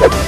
you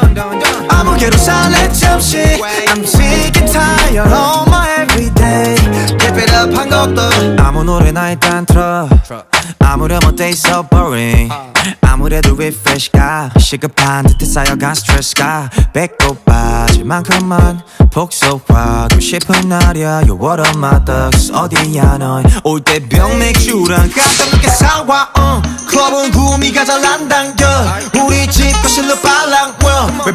살래 잠시. I'm sick and tired of my everyday. Keep it up 한 것도. 아무 노래나 일단 틀어. 아무렴 어때? 있어 boring. 아무래도 refresh가 시급한 듯해 쌓여간 스트레스가 배꼽 빠질 만큼만 복속하고 싶은 날이야. You what up my thugs. 어디야 넌올 때 병 맥주랑 깜짝 놀게 사와 uh. 클럽은 구미가 잘안 당겨. 우리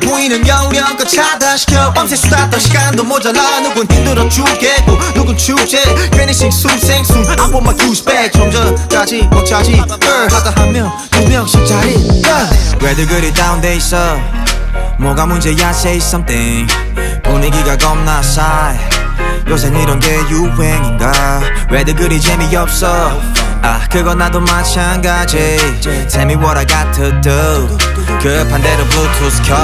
뭐 외부인은 영영껏 차단시켜? 밤새 수다 떨 시간도 모자라. 누군 힘들어 죽겠고 누군 축제? 괜히 want my douche back 좀 전까지 못 차지. 하다 한 명 두 명씩 자리. yeah. 왜들 그리 다운돼 있어? 뭐가 문제야 say something. 분위기가 겁나 싸해 요새 이런 게 유행인가? 왜들 그리 재미없어? 아 그건 나도 마찬가지. Tell me what I got to do 급한 대로 블루투스 켜